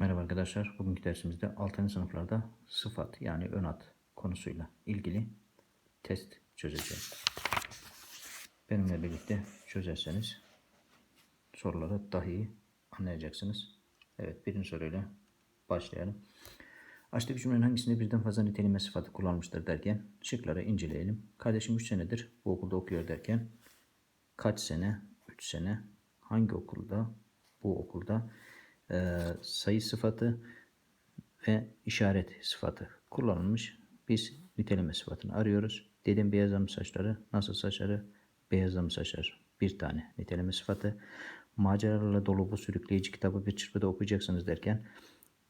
Merhaba arkadaşlar. Bugünkü dersimizde 6. sınıflarda sıfat yani ön ad konusuyla ilgili test çözeceğiz. Benimle birlikte çözerseniz soruları daha iyi anlayacaksınız. Evet birinci soruyla başlayalım. Aşağıdaki cümlenin hangisinde birden fazla niteleme sıfatı kullanılmıştır derken şıkları inceleyelim. Kardeşim 3 senedir bu okulda okuyor derken kaç sene, 3 sene, hangi okulda, bu okulda e, sayı sıfatı ve işaret sıfatı kullanılmış. Biz niteleme sıfatını arıyoruz. Dedim beyazlamış saçları, nasıl saçları? Beyazlamış saçlar. Bir tane niteleme sıfatı. Maceralarla dolu bu sürükleyici kitabı bir çırpıda okuyacaksınız derken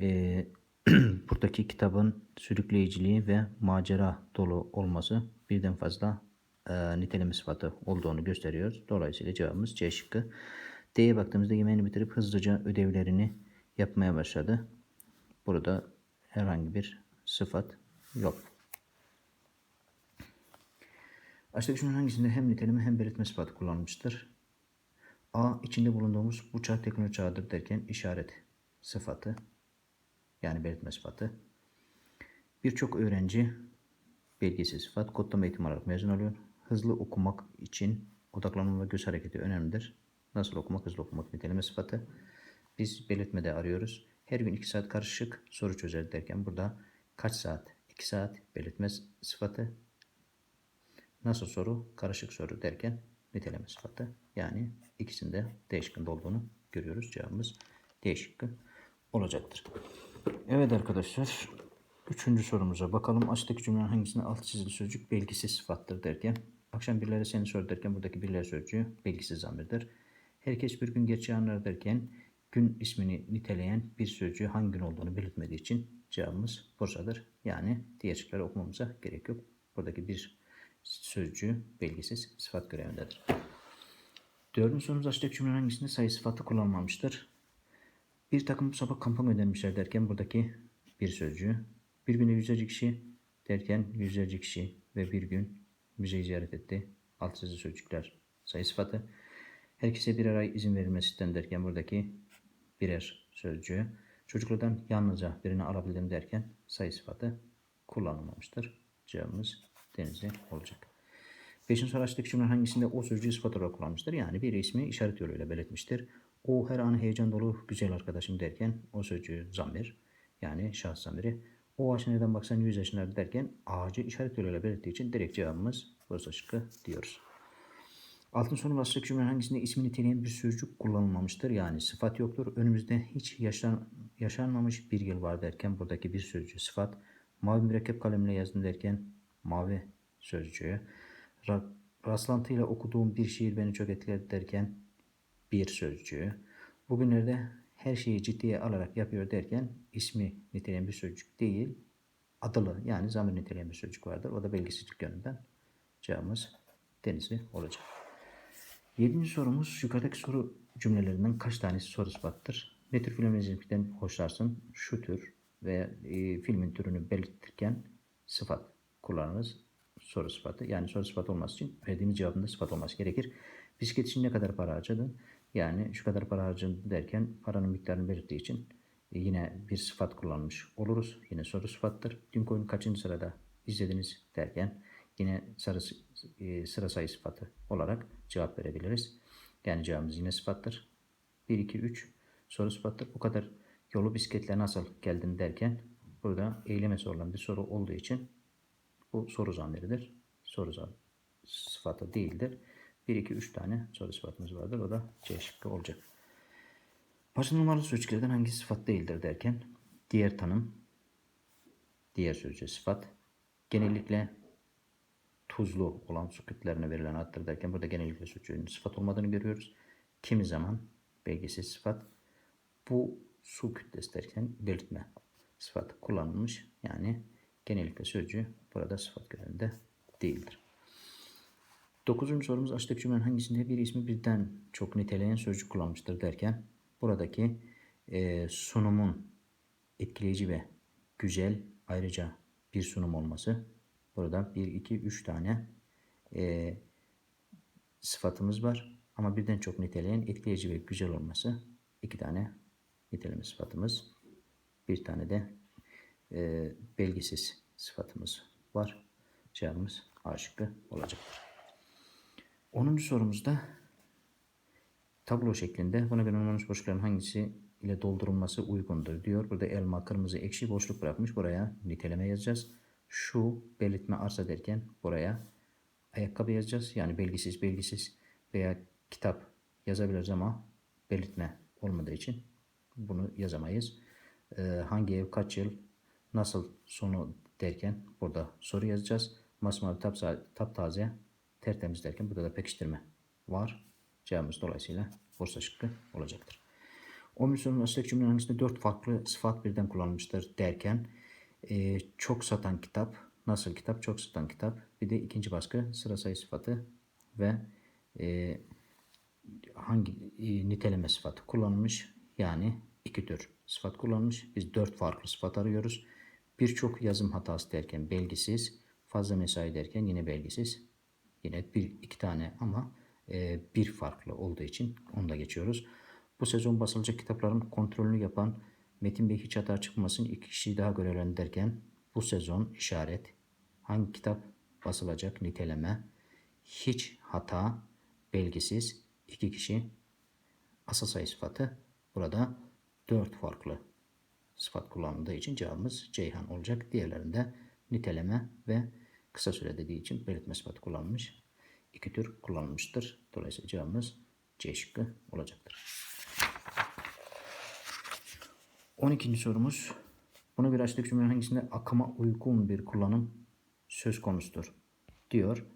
e, buradaki kitabın sürükleyiciliği ve macera dolu olması birden fazla e, niteleme sıfatı olduğunu gösteriyor. Dolayısıyla cevabımız C şıkkı. D'ye baktığımızda yemeğini bitirip hızlıca ödevlerini yapmaya başladı. Burada herhangi bir sıfat yok. Aşağıdaki cümlenin hangisinde hem niteleme hem belirtme sıfatı kullanılmıştır? A. içinde bulunduğumuz bu çağ teknoloji çağıdır derken işaret sıfatı yani belirtme sıfatı. Birçok öğrenci belgesi sıfat kodlama eğitimi alarak mezun oluyor. Hızlı okumak için odaklanma ve göz hareketi önemlidir. Nasıl okumak, hızlı okumak niteleme sıfatı. Biz belirtmede arıyoruz. Her gün 2 saat karışık soru çözer derken burada kaç saat? 2 saat belirtme sıfatı. Nasıl soru? Karışık soru derken niteleme sıfatı. Yani ikisinde D şıkkında olduğunu görüyoruz. Cevabımız D olacaktır. Evet arkadaşlar. Üçüncü sorumuza bakalım. Aşağıdaki cümlenin hangisinde alt çizili sözcük belgisiz sıfattır derken. Akşam birileri seni sor derken buradaki birileri sözcüğü belgisiz zamirdir. Herkes bir gün gerçeği anlar derken gün ismini niteleyen bir sözcüğü hangi gün olduğunu belirtmediği için cevabımız Bursa'dır. Yani diğer şıkları okumamıza gerek yok. Buradaki bir sözcüğü belgisiz sıfat görevindedir. Dördüncü sorumuz aşağıdaki cümlenin hangisinde sayı sıfatı kullanılmamıştır? Bir takım sabah kampa göndermişler derken buradaki bir sözcüğü. Bir günde yüzlerce kişi derken yüzlerce kişi ve bir gün müzeyi ziyaret etti. Alt sözcükler sayı sıfatı. Herkese birer ay izin verilmesinden derken buradaki birer sözcüğü. Çocuklardan yalnızca birini alabildim derken sayı sıfatı kullanılmamıştır. Cevabımız denizli olacak. Beşinci soru açtık cümlenin hangisinde o sözcüğü sıfat olarak kullanmıştır? Yani bir ismi işaret yoluyla belirtmiştir. O her an heyecan dolu güzel arkadaşım derken o sözcüğü zamir yani şahs zamiri. O ağaç nereden baksan 100 yaşında derken ağacı işaret yoluyla belirttiği için direkt cevabımız Bursa şıkkı diyoruz. Altın sonu başlık cümlenin hangisinde ismi niteleyen bir sözcük kullanılmamıştır? Yani sıfat yoktur. Önümüzde hiç yaşan, yaşanmamış bir yıl var derken buradaki bir sözcüğü sıfat. Mavi mürekkep kalemle yazdım derken mavi sözcüğü. Ra, rastlantıyla okuduğum bir şiir beni çok etkiledi derken bir sözcüğü. Bugünlerde her şeyi ciddiye alarak yapıyor derken ismi niteleyen bir sözcük değil, adılı yani zamir niteleyen bir sözcük vardır. O da belgisizlik yönünden cevabımız denizli olacak. Yedinci sorumuz yukarıdaki soru cümlelerinden kaç tanesi soru sıfattır? Ne tür film izlemekten hoşlarsın? Şu tür ve e, filmin türünü belirtirken sıfat kullanırız. Soru sıfatı. Yani soru sıfatı olması için verdiğimiz cevabın da sıfat olması gerekir. Bisiklet için ne kadar para harcadın? Yani şu kadar para harcadın derken paranın miktarını belirttiği için e, yine bir sıfat kullanmış oluruz. Yine soru sıfattır. Dün oyunu kaçıncı sırada izlediniz derken yine sarı, e, sıra sayı sıfatı olarak cevap verebiliriz. Yani cevabımız yine sıfattır. 1, 2, 3 soru sıfattır. Bu kadar yolu bisikletle nasıl geldin derken burada eyleme sorulan bir soru olduğu için bu soru zamiridir. Soru zamiri sıfatı değildir. 1, 2, 3 tane soru sıfatımız vardır. O da C şıkkı olacak. Başlı numaralı sözcüklerden hangisi sıfat değildir derken diğer tanım, diğer sözcüğü sıfat, genellikle tuzlu olan su kütlelerine verilen addır derken burada genellikle sözcüğünün sıfat olmadığını görüyoruz. Kimi zaman belgesiz sıfat bu su kütlesi derken belirtme sıfat kullanılmış. Yani genellikle sözcüğü burada sıfat görevinde değildir. Dokuzuncu sorumuz aşağıdaki cümlenin hangisinde bir ismi birden çok niteleyen sözcük kullanmıştır derken buradaki e, sunumun etkileyici ve güzel ayrıca bir sunum olması. Burada 1, 2, 3 tane e, sıfatımız var. Ama birden çok niteleyen etkileyici ve güzel olması. iki tane niteleme sıfatımız Bir tane de e, belgisiz sıfatımız var. Cevabımız A şıkkı olacaktır. 10. sorumuzda tablo şeklinde buna göre numaralı boşlukların hangisi ile doldurulması uygundur diyor. Burada elma, kırmızı, ekşi boşluk bırakmış. Buraya niteleme yazacağız. Şu belirtme arsa derken buraya ayakkabı yazacağız. Yani belgisiz, belgisiz veya kitap yazabiliriz ama belirtme olmadığı için bunu yazamayız. Ee, hangi ev, kaç yıl, nasıl sonu derken burada soru yazacağız. Masmavi taptaze tertemiz derken burada da pekiştirme var. Cevabımız dolayısıyla Bursa şıkkı olacaktır. 11 sorunun aşağıdaki cümlenin hangisinde 4 farklı sıfat birden kullanılmıştır derken e, çok satan kitap, nasıl kitap, çok satan kitap, bir de ikinci baskı sıra sayı sıfatı ve e, hangi e, niteleme sıfatı kullanılmış yani iki tür sıfat kullanılmış. Biz dört farklı sıfat arıyoruz. Birçok yazım hatası derken belgisiz, fazla mesai derken yine belgisiz. Yine bir iki tane ama e, bir farklı olduğu için onu da geçiyoruz. Bu sezon basılacak kitapların kontrolünü yapan Metin Bey hiç hata çıkmasın iki kişiyi daha görevlendi derken bu sezon işaret hangi kitap basılacak niteleme hiç hata belgisiz iki kişi asıl sayı sıfatı burada dört farklı sıfat kullanıldığı için cevabımız Ceyhan olacak. Diğerlerinde niteleme ve kısa süre dediği için belirtme sıfatı kullanılmış. İki tür kullanılmıştır. Dolayısıyla cevabımız C şıkkı olacaktır. 12. sorumuz. Buna göre aşağıdaki cümlenin hangisinde akıma uygun bir kullanım söz konusudur diyor.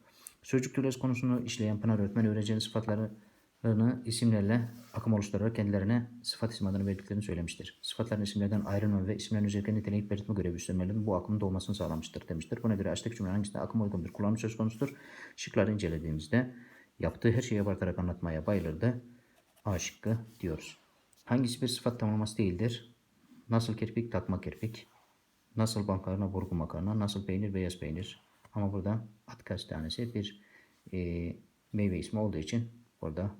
Sözcük türesi konusunu işleyen Pınar öğretmen öğrencinin sıfatlarını isimlerle akım oluşturarak kendilerine sıfat isim adını verdiklerini söylemiştir. Sıfatların isimlerden ayrılma ve isimlerin özellikle niteleyip belirtme görevi üstlenmelerinin bu akımın doğmasını sağlamıştır demiştir. Buna göre aşağıdaki cümlenin hangisinde akıma uygun bir kullanım söz konusudur? Şıkları incelediğimizde yaptığı her şeyi abartarak anlatmaya bayılırdı. A şıkkı diyoruz. Hangisi bir sıfat tamlaması değildir? Nasıl kirpik takma kirpik? Nasıl bankarna burgu makarna? Nasıl peynir beyaz peynir? Ama burada at kastanesi bir e, meyve ismi olduğu için burada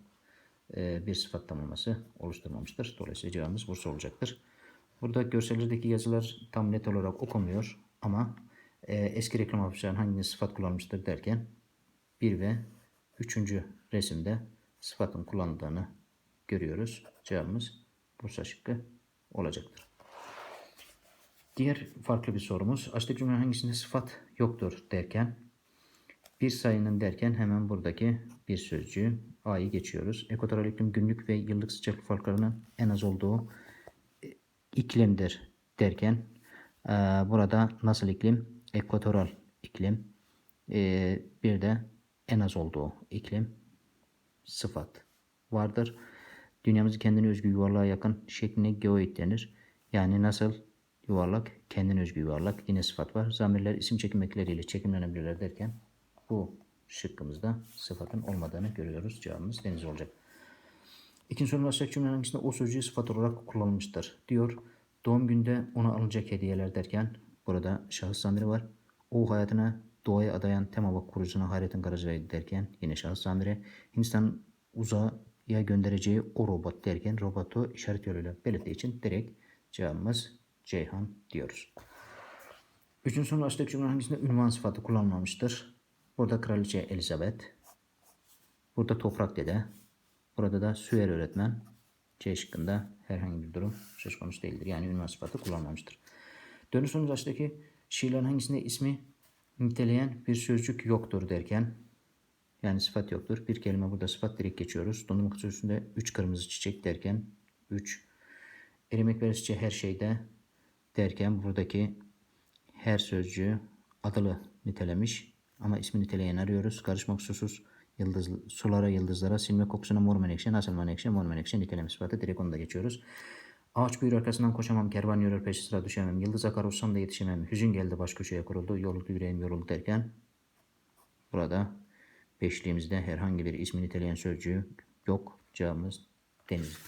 e, bir sıfat tamlaması oluşturmamıştır. Dolayısıyla cevabımız Bursa olacaktır. Burada görsellerdeki yazılar tam net olarak okunmuyor ama e, eski reklam afişlerinin hangi sıfat kullanmıştır derken 1 ve 3. resimde sıfatın kullanıldığını görüyoruz. Cevabımız Bursa şıkkı olacaktır. Diğer farklı bir sorumuz. Aşağıdaki cümlenin hangisinde sıfat yoktur derken bir sayının derken hemen buradaki bir sözcüğü A'yı geçiyoruz. Ekvatoral iklim günlük ve yıllık sıcaklık farklarının en az olduğu e, iklimdir derken e, burada nasıl iklim? Ekvatoral iklim e, bir de en az olduğu iklim sıfat vardır. Dünyamızın kendine özgü yuvarlığa yakın şekline geoid denir. Yani nasıl yuvarlak, kendine özgü yuvarlak yine sıfat var. Zamirler isim çekim ekleriyle çekimlenebilirler derken bu şıkkımızda sıfatın olmadığını görüyoruz. Cevabımız deniz olacak. İkinci sorunun aşağıdaki cümlenin hangisinde o sözcüğü sıfat olarak kullanılmıştır diyor. Doğum günde ona alınacak hediyeler derken burada şahıs zamiri var. O hayatına doğaya adayan tema bak kurucuna Hayrettin Karaca'yı derken yine şahıs zamiri. Hindistan uzaya göndereceği o robot derken robotu işaret yoluyla belirttiği için direkt cevabımız Ceyhan diyoruz. Üçüncü sorunun aşağıdaki cümlenin hangisinde ünvan sıfatı kullanılmamıştır? Burada Kraliçe Elizabeth. Burada Toprak Dede. Burada da Süer Öğretmen. C şıkkında herhangi bir durum söz konusu değildir. Yani ünvan sıfatı kullanılmamıştır. Dönüş sonucu aşağıdaki şiirlerin hangisinde ismi niteleyen bir sözcük yoktur derken yani sıfat yoktur. Bir kelime burada sıfat direkt geçiyoruz. Dondurma kutusu üstünde 3 kırmızı çiçek derken 3 erimek verisice her şeyde derken buradaki her sözcüğü adılı nitelemiş ama ismi niteleyen arıyoruz. Karışmak susuz yıldız, sulara yıldızlara silme kokusuna mor menekşe nasıl menekşe mor menekşe niteleme sıfatı direkt onu da geçiyoruz. Ağaç büyür arkasından koşamam kervan yürür peşi sıra düşemem yıldız akar uçsam da yetişemem hüzün geldi baş köşeye kuruldu yoruldu yüreğim yoruldu derken burada beşliğimizde herhangi bir ismi niteleyen sözcüğü yok cevabımız deniz.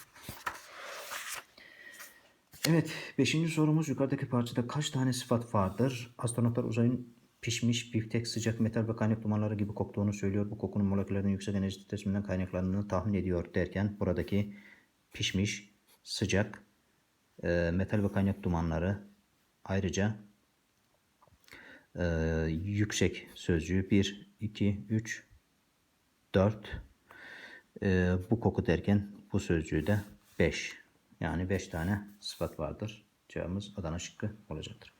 Evet, beşinci sorumuz yukarıdaki parçada kaç tane sıfat vardır? Astronotlar uzayın pişmiş, biftek, sıcak metal ve kaynak dumanları gibi koktuğunu söylüyor. Bu kokunun moleküllerinin yüksek enerji titreşiminden kaynaklandığını tahmin ediyor derken buradaki pişmiş, sıcak, e, metal ve kaynak dumanları ayrıca e, yüksek sözcüğü 1, 2, 3, 4 e, bu koku derken bu sözcüğü de 5 yani 5 tane sıfat vardır. Cevabımız Adana şıkkı olacaktır.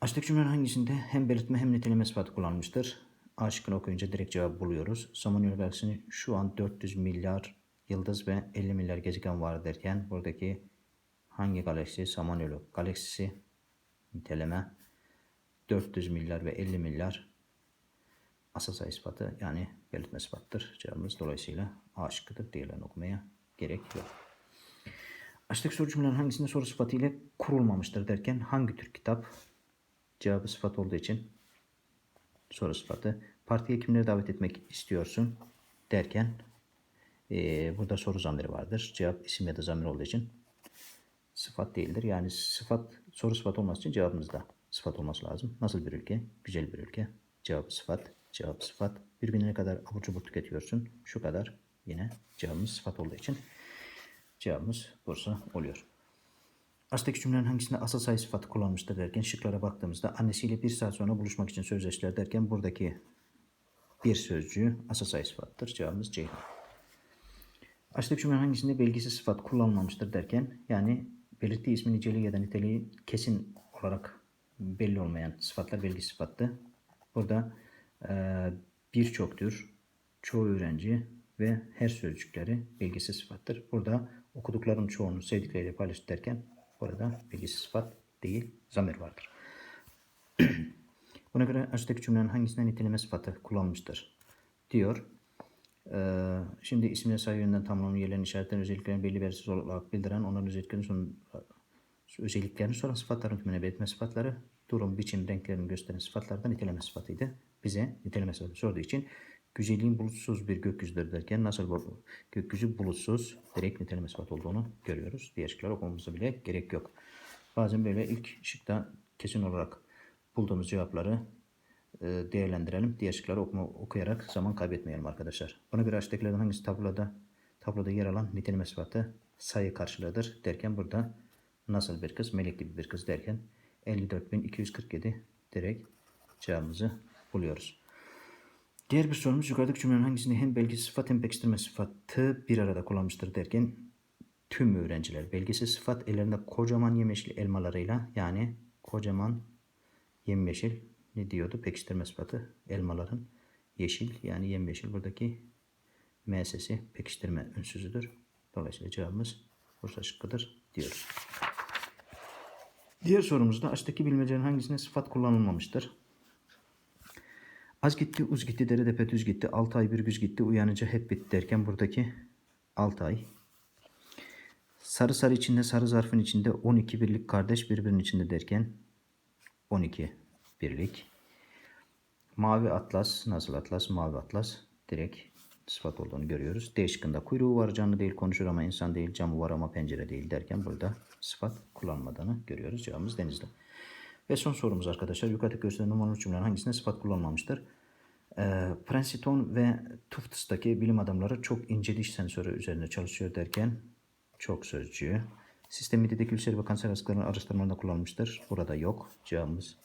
Aşağıdaki cümleler hangisinde hem belirtme hem niteleme sıfatı kullanmıştır? A şıkkını okuyunca direkt cevabı buluyoruz. Samanyolu galaksisinin şu an 400 milyar yıldız ve 50 milyar gezegen var derken buradaki hangi galaksi? Samanyolu galaksisi niteleme 400 milyar ve 50 milyar asal sayı sıfatı yani belirtme sıfattır. Cevabımız dolayısıyla A şıkkıdır. Diğerlerini okumaya gerek yok. Aşağıdaki soru cümlelerin hangisinde soru sıfatı ile kurulmamıştır derken hangi tür kitap? Cevabı sıfat olduğu için soru sıfatı. Partiye kimleri davet etmek istiyorsun derken eee, burada soru zamiri vardır. Cevap isim ya da zamir olduğu için sıfat değildir. Yani sıfat soru sıfat olması için cevabımız da sıfat olması lazım. Nasıl bir ülke? Güzel bir ülke. Cevap sıfat. Cevap sıfat. Birbirine ne kadar abur cubur tüketiyorsun? Şu kadar. Yine cevabımız sıfat olduğu için cevabımız Bursa oluyor. Aşağıdaki cümlelerin hangisinde asal sayı sıfatı kullanmıştır derken şıklara baktığımızda annesiyle bir saat sonra buluşmak için sözleştiler derken buradaki bir sözcüğü asal sayı sıfattır. Cevabımız Ceyhan. Aşağıdaki cümlelerin hangisinde belgisiz sıfat kullanılmamıştır derken yani belirttiği ismin niceliği ya da niteliği kesin olarak belli olmayan sıfatlar belgi sıfattı. Burada eee birçok tür, çoğu öğrenci ve her sözcükleri belgisiz sıfattır. Burada okuduklarım çoğunu sevdikleriyle paylaş derken burada belgisiz sıfat değil, zamir vardır. Buna göre aşağıdaki cümlenin hangisinde niteleme sıfatı kullanılmıştır? Diyor. Ee, şimdi isimle sayı yönünden tamamlanan yerlerin işaretlerin özelliklerini belli belirsiz olarak bildiren onların özelliklerini son, özelliklerini soran sıfatların tümüne belirtme sıfatları durum, biçim, renklerini gösteren sıfatlardan niteleme sıfatıydı. Bize niteleme sıfatı sorduğu için güzelliğin bulutsuz bir gökyüzüdür derken nasıl bu gökyüzü bulutsuz direkt niteleme sıfatı olduğunu görüyoruz. Diğer şıkları okumamıza bile gerek yok. Bazen böyle ilk şıkta kesin olarak bulduğumuz cevapları e, değerlendirelim. Diğer şıkları okuma, okuyarak zaman kaybetmeyelim arkadaşlar. Buna göre aşağıdakilerden hangisi tabloda tabloda yer alan niteleme sıfatı sayı karşılığıdır derken burada nasıl bir kız, melek gibi bir kız derken 54.247 direkt cevabımızı buluyoruz. Diğer bir sorumuz yukarıdaki cümlenin hangisinde hem belgisiz sıfat hem pekiştirme sıfatı bir arada kullanmıştır derken tüm öğrenciler belgisiz sıfat ellerinde kocaman yemyeşil elmalarıyla yani kocaman yemyeşil ne diyordu pekiştirme sıfatı elmaların yeşil yani yemyeşil buradaki M sesi pekiştirme ünsüzüdür. Dolayısıyla cevabımız Bursa şıkkıdır diyoruz. Diğer sorumuzda aşağıdaki bilmecelerin hangisinde sıfat kullanılmamıştır? Az gitti, uz gitti, dere depe düz gitti, altı ay bir güz gitti, uyanınca hep bitti derken buradaki altı ay. Sarı sarı içinde, sarı zarfın içinde 12 birlik kardeş birbirinin içinde derken 12 birlik. Mavi atlas, nasıl atlas? Mavi atlas. Direkt sıfat olduğunu görüyoruz. D şıkkında kuyruğu var, canlı değil, konuşur ama insan değil, camı var ama pencere değil derken burada sıfat kullanmadığını görüyoruz. Cevabımız denizde. Ve son sorumuz arkadaşlar. Yukarıdaki gösterilen numaralı cümlelerin hangisinde sıfat kullanılmamıştır? Ee, Princeton ve Tufts'taki bilim adamları çok ince diş sensörü üzerine çalışıyor derken çok sözcüğü. Sistem midedeki ülser ve kanser hastalarının araştırmalarında kullanılmıştır. Burada yok. Cevabımız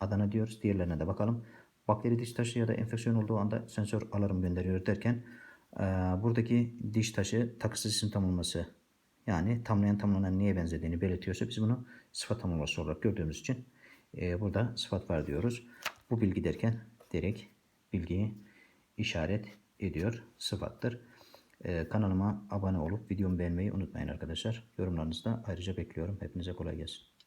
Adana diyoruz. Diğerlerine de bakalım. Bakteri diş taşı ya da enfeksiyon olduğu anda sensör alarm gönderiyor derken e, buradaki diş taşı takısız isim tamlaması yani tamlayan tamlanan neye benzediğini belirtiyorsa biz bunu sıfat tamlaması olarak gördüğümüz için e, burada sıfat var diyoruz. Bu bilgi derken direkt bilgiyi işaret ediyor. Sıfattır. E, kanalıma abone olup videomu beğenmeyi unutmayın arkadaşlar. Yorumlarınızı da ayrıca bekliyorum. Hepinize kolay gelsin.